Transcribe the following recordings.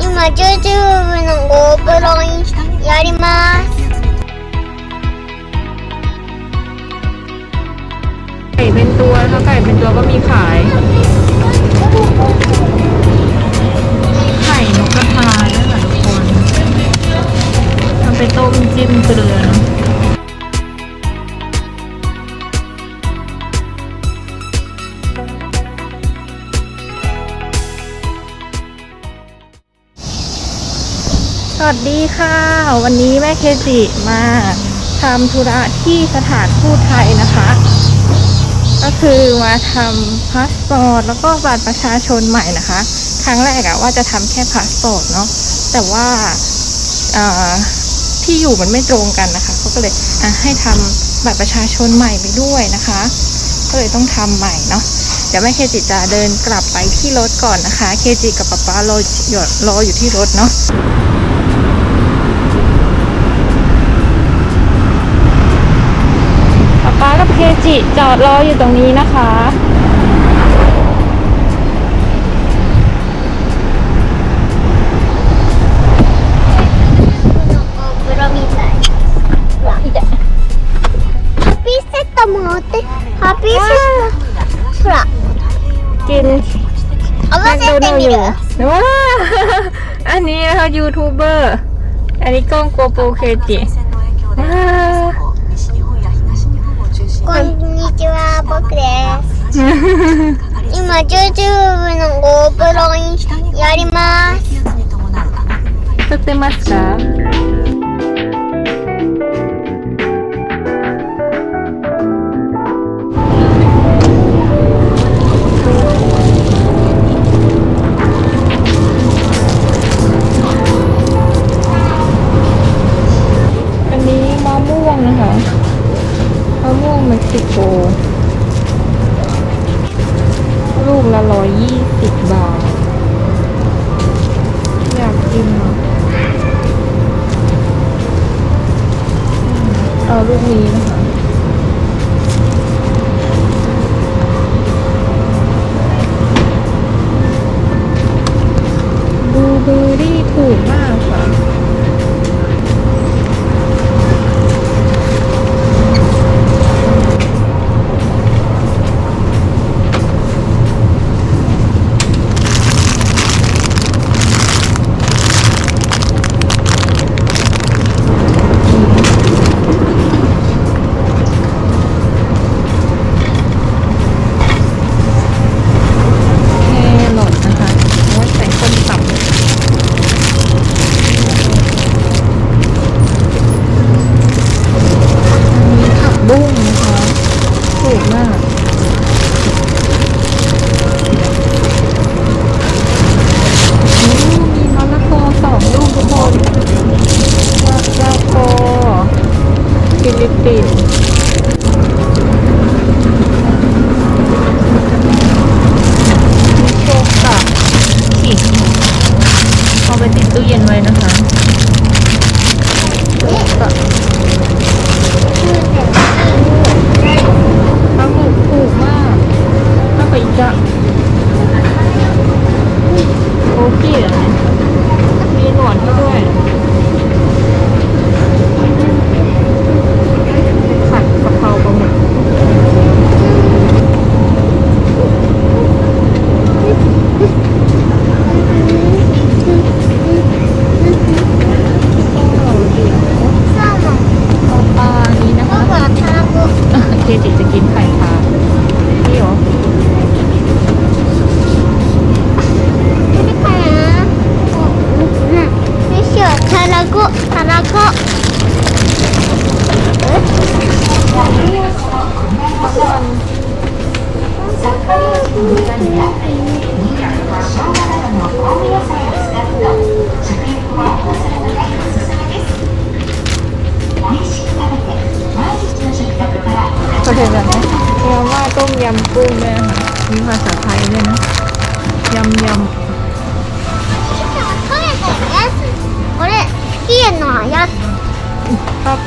今 YouTube の GoPro やります ไก่เป็นตัวนะคะไก่เป็นตัวก็มีขาย ไข่นกกระทาด้วยค่ะทุกคนทำไปต้มจิ้มเกลือเนอะ วัสดีค่ะ วันนี้แม่เคจิมาทำธุระที่สถานทูตไทยนะคะ ก็คือมาทำพาสปอร์ตแล้วก็บัตรประชาชนใหม่นะคะ ครั้งแรกอะว่าจะทำแค่พาสปอร์ตเนาะแต่ว่าที่อยู่มันไม่ตรงกันนะคะเขาก็เลยให้ทำบัตรประชาชนใหม่ไปด้วยนะคะ ก็เลยต้องทำใหม่เนาะเดี๋ยวแม่เคจิจะเดินกลับไปที่รถก่อนนะคะ เคจิกับป๊าป๊ารอรออยู่ที่รถเนาะ ป๊าป๊ากับเค จิจอดรออยู่ตรงนี้นะคะ GoPro みたいほら見てハッピーセットも持ってハッピーセットほら กิน 合わせてみる ว้า อันนี้นะคะยูทูบเบอร์ อันนี้กล้องโกโปรเคจิว้า こんにちは僕です今 YouTube の GoPro やります撮ってますかอันนี้มะม่วงนะคะ ม่วงเม็กซิโก ลูกละร้อยยี่สิบบาท อยากกินอะเอาลูกนี้นะคะบลูเบอร์รี่ถูกมากค่ะ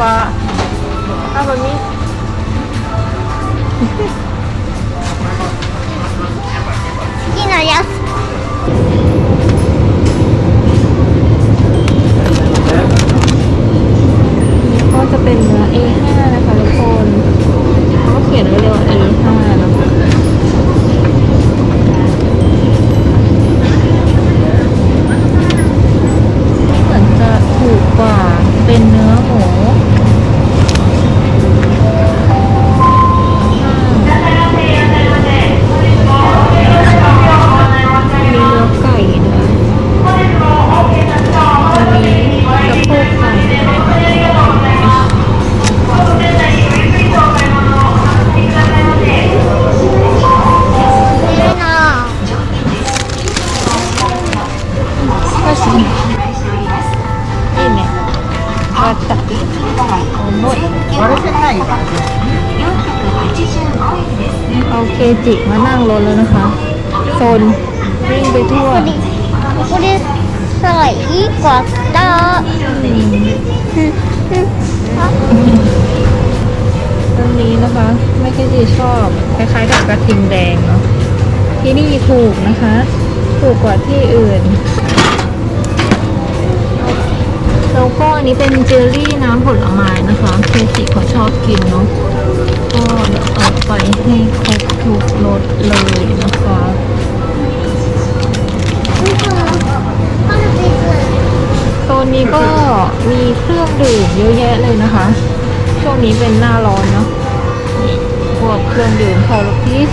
ฟ้าถ้ามันมีกินอะก็จะเป็นเนื้อ A5 นะคะทุกคนเขาเขียนไว้เลยว่า A5 เคจิมานั่งรถแล้วนะคะโซนวิ่งไปทั่วこれこれさいいかったตรงนี้นะคะ ไม่เคจิชอบ คล้ายๆกับกระทิงแดงเนาะที่นี่ถูกนะคะ ถูกกว่าที่อื่น แล้วก็อันนี้เป็นเจลลี่น้ำผลไม้นะคะ เคจิเขาชอบกินเนาะก็เอาไปให้ครบ ทุกรสเลยนะคะโซนนี้ก็มีเครื่องดื่มเยอะแยะเลยนะคะ ช่วงนี้เป็นหน้าร้อนเนาะนี่พวกเครื่องดื่มคอร์พิส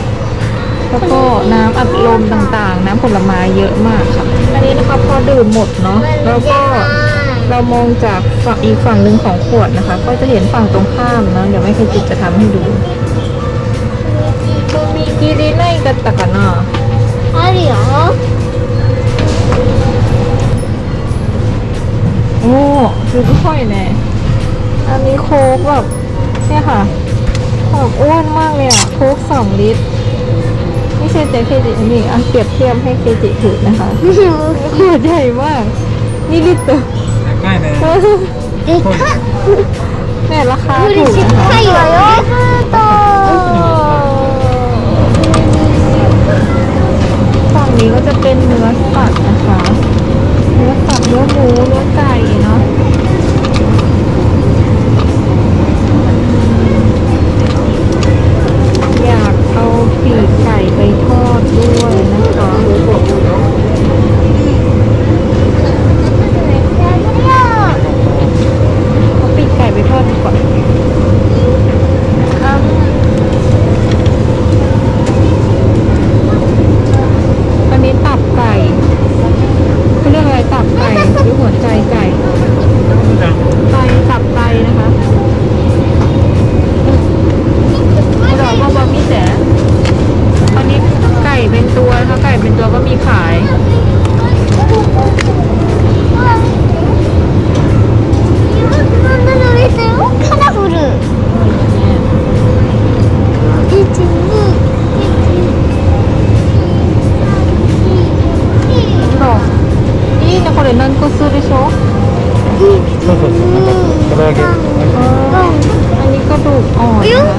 แล้วก็น้ำอัดลมต่างๆ น้ำผลไม้เยอะมากค่ะ อันนี้นะคะพอดื่มหมดเนาะแล้วก็เรามองจากฝั่งอีกฝั่งหนึ่งของขวดนะคะ ก็จะเห็นฝั่งตรงข้ามเนาะเดี๋ยวไม่เคยจิตจะทำให้ดู มันมีกีริไนกัตตะกันนะ あるよ โอ้ดูค่อยแน่ อันนี้โค้กแบบเนี่ยค่ะแบบอ้วนมากเลยอ่ะ โค้กสองลิตร ไม่ใช่แต่เคจินี่อ่ะเปรียบเทียบให้เคจิถือนะคะขวดใหญ่มาก นี่ลิตร 高いね。でかっ เนี่ยราคา これ ถูก しっ นะคะ かりはヨーグル นี้ก็จะเป็นเนื้อสัตว์นะคะ เนื้อสัตว์เนื้อหมูเนื้อ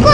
อัน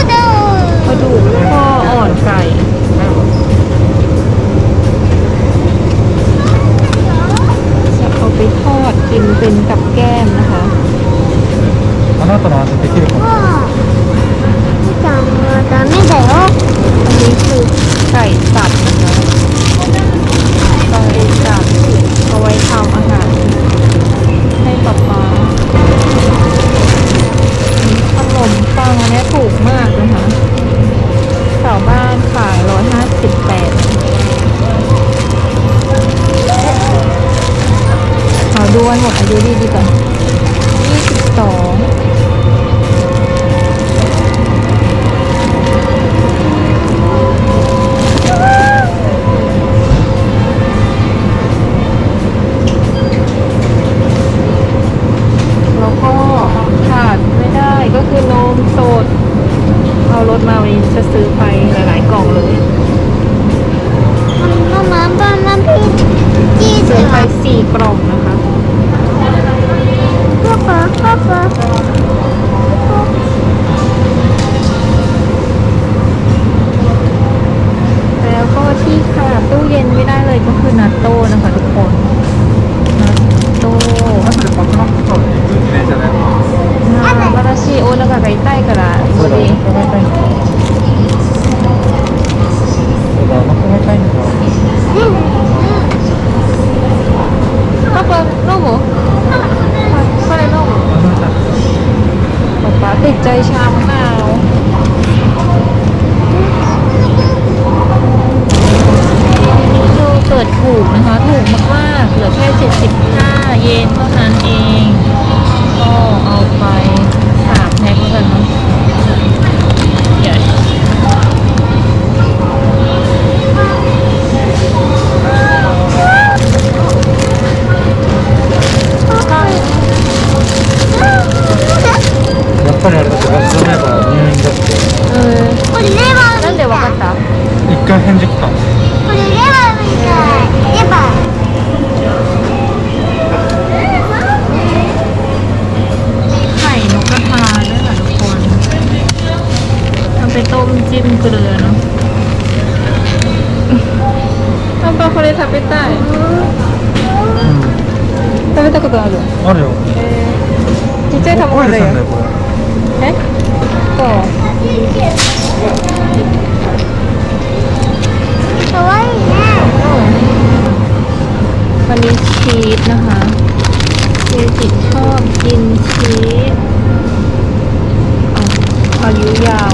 오래됐네 뭐. วันนี้ชีสนะคะเมจิชอบกินชีสอ่อายุยาว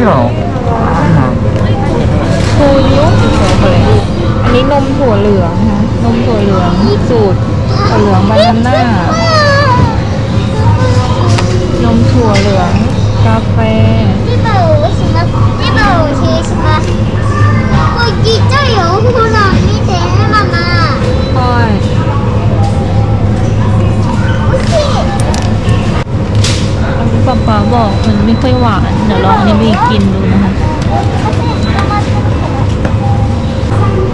あれ持ってきたの โคยุอันนี้นมถั่วเหลืองนะคะนมถั่วเหลืองสูตรถั่วเหลืองบานาน่านมถั่วเหลืองกาแฟ レバーを押しますレバーを押しますこれちっちゃいよ ป๊าป๊าบอกมันไม่ค่อยหวาน เดี๋ยวลองอันนี้ไปกินดูนะคะ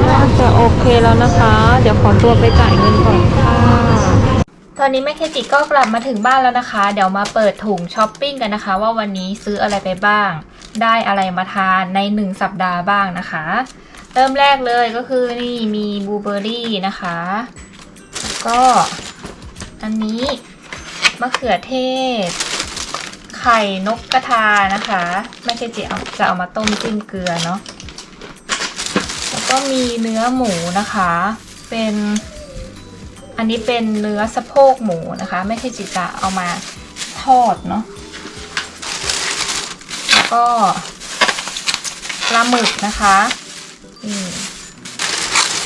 น่าจะโอเคแล้วนะคะ เดี๋ยวขอตัวไปจ่ายเงินก่อนค่ะตอนนี้แม่เคจิก็กลับมาถึงบ้านแล้วนะคะ เดี๋ยวมาเปิดถุงช้อปปิ้งกันนะคะ ว่าวันนี้ซื้ออะไรไปบ้าง ได้อะไรมาทานในหนึ่งสัปดาห์บ้างนะคะ เริ่มแรกเลยก็คือนี่มีบลูเบอร์รี่นะคะ ก็อันนี้มะเขือเทศ ไข่นกกระทานะคะแม่เคจิเอาจะเอามาต้มจิ้มเกลือเนาะแล้วก็มีเนื้อหมูนะคะ เป็นอันนี้เป็นเนื้อสะโพกหมูนะคะแม่เคจิจะเอามาทอดเนาะแล้วก็ปลาหมึกนะคะนี่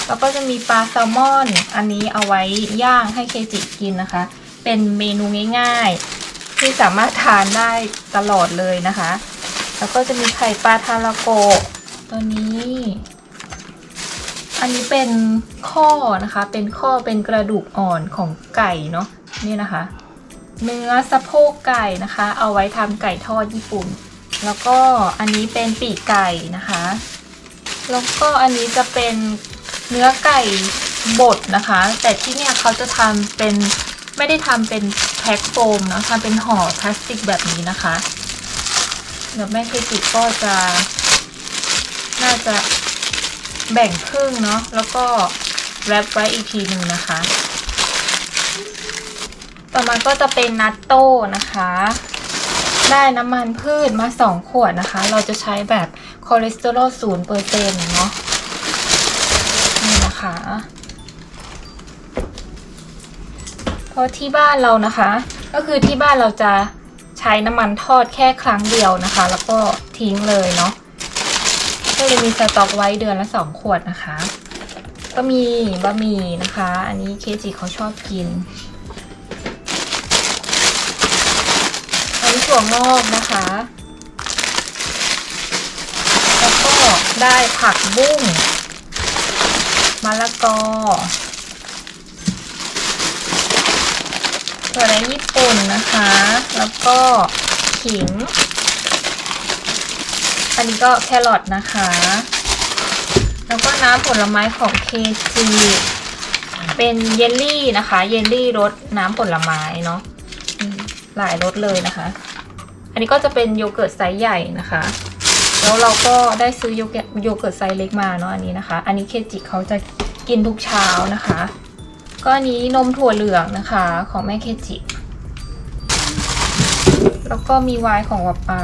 แล้วก็จะมีปลาแซลมอน อันนี้เอาไว้ย่างให้เคจิกินนะคะ เป็นเมนูง่ายๆ ที่สามารถทานได้ตลอดเลยนะคะ แล้วก็จะมีไข่ปลาทาราโกตัวนี้ อันนี้เป็นข้อนะคะ เป็นข้อเป็นกระดูกอ่อนของไก่เนาะนี่นะคะ เนื้อสะโพกไก่นะคะ เอาไว้ทำไก่ทอดญี่ปุ่น แล้วก็อันนี้เป็นปีกไก่นะคะ แล้วก็อันนี้จะเป็นเนื้อไก่บดนะคะ แต่ที่เนี่ยเขาจะทำเป็นไม่ได้ทำเป็น แพ็คโฟมเนะทำเป็นห่อพลาสติกแบบนี้นะคะเดี๋ยวแม่เคจิก็จะ น่าจะแบ่งครึ่งเนาะแล้วก็แรปไว้อีกทีหนึ่งนะคะ ต่อมาก็จะเป็นนัตโต้นะคะ ได้น้ำมันพืชมา 2 ขวดนะคะ เราจะใช้แบบคอเลสเตอรอลศูนย์เปอร์เซ็นต์เนาะนี่นะคะ เพราะที่บ้านเรานะคะ ก็คือที่บ้านเราจะใช้น้ำมันทอดแค่ครั้งเดียวนะคะ แล้วก็ทิ้งเลยเนาะก็เลยมีสต็อกไว้เดือนละสองขวดนะคะ ก็มีบะหมี่นะคะ อันนี้เคจิเขาชอบกินอันนี้ถั่วงอกนะคะ แล้วก็ได้ผักบุ้งมะละกอ ถั่วแดงญี่ปุ่นนะคะ แล้วก็ขิง อันนี้ก็แครอทนะคะ แล้วก็น้ำผลไม้ของ KG เป็นเยลลี่นะคะ เยลลี่รสน้ำผลไม้เนาะหลายรสเลยนะคะ อันนี้ก็จะเป็นโยเกิร์ตไซส์ใหญ่นะคะ แล้วเราก็ได้ซื้อโยเกิร์ตโยเกิร์ตไซส์เล็กมาเนาะอันนี้นะคะ อันนี้เคจิเขาจะกินทุกเช้านะคะ ก็อันนี้นมถั่วเหลืองนะคะของแม่เคจิ แล้วก็มีไวน์ของป๊าป๊า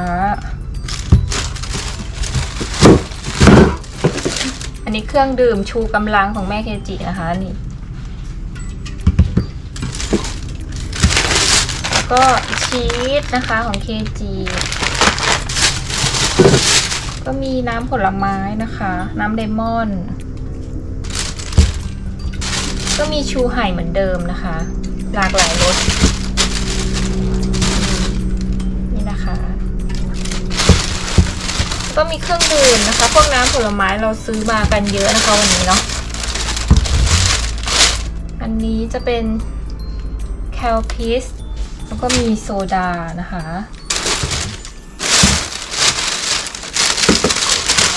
อันนี้เครื่องดื่มชูกำลังของแม่เคจินะคะนี่ แล้วก็ชีสนะคะของเคจิก็มีน้ำผลไม้นะคะ น้ำเลมอน ก็มีชูไห่เหมือนเดิมนะคะ หลากหลายรสนี่นะคะ ก็มีเครื่องดื่มนะคะ พวกน้ำผลไม้เราซื้อมากันเยอะนะคะวันนี้เนาะอันนี้จะเป็นแคลพิสแล้วก็มีโซดานะคะ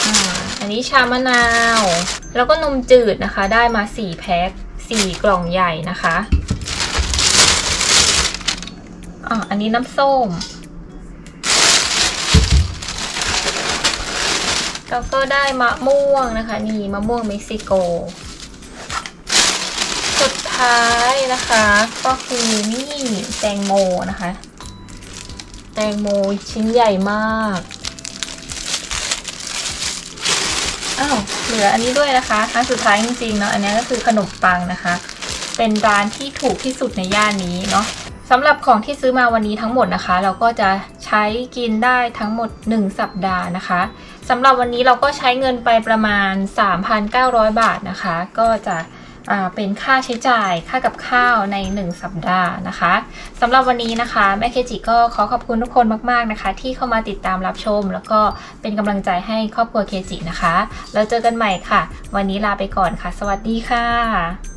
อ่าอันนี้ชามะนาว แล้วก็นมจืดนะคะ ได้มา 4 แพ็ค 4 กล่องใหญ่นะคะอ่าอันนี้น้ำส้ม แล้วก็ได้มะม่วงนะคะ นี่มะม่วงเม็กซิโก สุดท้ายนะคะ ก็คือนี่แตงโมนะคะ แตงโมชิ้นใหญ่มาก อ้าวเหลืออันนี้ด้วยนะคะ อันสุดท้ายจริงๆเนาะอันนี้ก็คือขนมปังนะคะ เป็นร้านที่ถูกที่สุดในย่านนี้เนาะสำหรับของที่ซื้อมาวันนี้ทั้งหมดนะคะ เราก็จะใช้กินได้ทั้งหมด 1 สัปดาห์นะคะสำหรับวันนี้เราก็ใช้เงินไปประมาณ 3,900 บาทนะคะ ก็จะ เป็นค่าใช้จ่ายค่ากับข้าวใน 1 สัปดาห์นะคะสำหรับวันนี้นะคะแม่เคจิก็ขอขอบคุณทุกคนมากๆนะคะ ที่เข้ามาติดตามรับชม แล้วก็เป็นกำลังใจให้ครอบครัวเคจินะคะ แล้วเจอกันใหม่ค่ะ วันนี้ลาไปก่อนค่ะ สวัสดีค่ะ